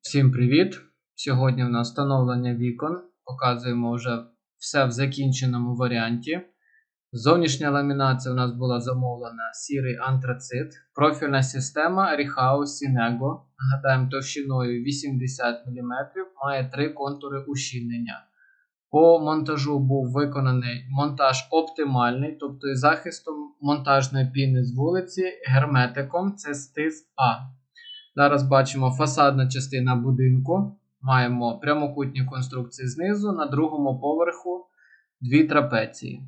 Всім привіт! Сьогодні в нас встановлення вікон. Показуємо вже все в закінченому варіанті. Зовнішня ламінація у нас була замовлена сірий антрацит. Профільна система Rihao Sinego. Нагадаємо, товщиною 80 мм, має три контури ущільнення. По монтажу був виконаний монтаж оптимальний, тобто із захистом монтажної піни з вулиці герметиком це стис А. Зараз бачимо фасадна частина будинку. Маємо прямокутні конструкції знизу, на другому поверху дві трапеції.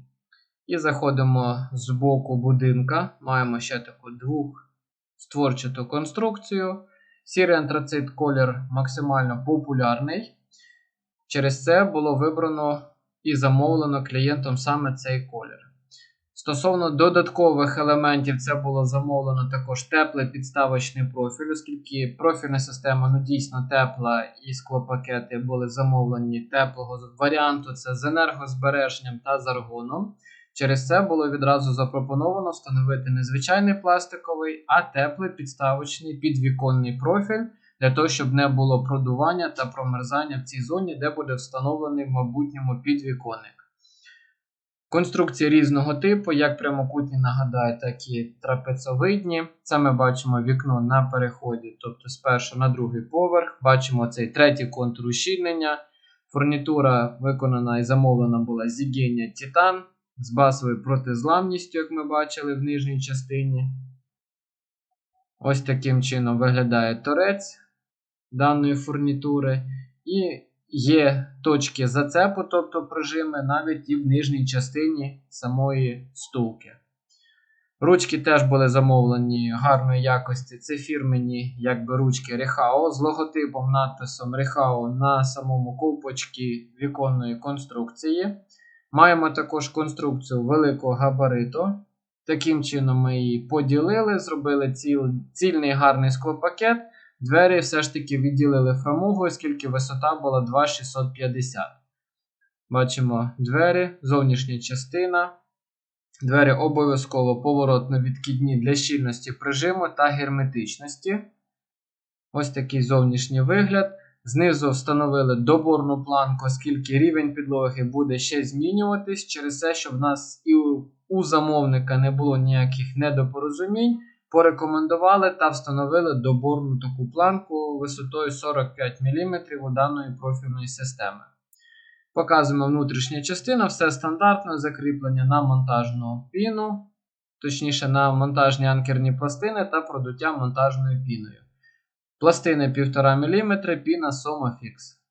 І заходимо з боку будинка. Маємо ще таку двохстворчату конструкцію. Сірий антрацит колір максимально популярний. Через це було вибрано і замовлено клієнтом саме цей колір. Стосовно додаткових елементів, це було замовлено також теплий підставочний профіль, оскільки профільна система ну, дійсно тепла і склопакети були замовлені теплого варіанту, це з енергозбереженням та з аргоном. Через це було відразу запропоновано встановити не звичайний пластиковий, а теплий підставочний підвіконний профіль, для того, щоб не було продування та промерзання в цій зоні, де буде встановлений в майбутньому підвіконник. Конструкції різного типу, як прямокутні, нагадаю, так і трапецовидні. Це ми бачимо вікно на переході, тобто з першого на другий поверх. Бачимо цей третій контур ущільнення. Фурнітура виконана і замовлена була з Zigenia Titan з базовою протизламністю, як ми бачили в нижній частині. Ось таким чином виглядає торець даної фурнітури. І є точки зацепу, тобто прижими, навіть і в нижній частині самої стулки. Ручки теж були замовлені гарної якості. Це фірмені якби ручки Rehao з логотипом надписом Rehao на самому ковпочці віконної конструкції. Маємо також конструкцію великого габариту. Таким чином ми її поділили, зробили ціл, цільний гарний склопакет. Двері все ж таки відділили фрамугою, оскільки висота була 2,650. Бачимо двері, зовнішня частина. Двері обов'язково поворотно-відкидні для щільності прижиму та герметичності. Ось такий зовнішній вигляд. Знизу встановили доборну планку, оскільки рівень підлоги буде ще змінюватись, через те, щоб в нас і у замовника не було ніяких недопорозумінь. Порекомендували та встановили доборну таку планку висотою 45 мм у даної профільної системи. Показуємо внутрішня частина, все стандартно, закріплення на монтажну піну, точніше на монтажні анкерні пластини та продуття монтажною піною. Пластини 1,5 мм, піна Somafix.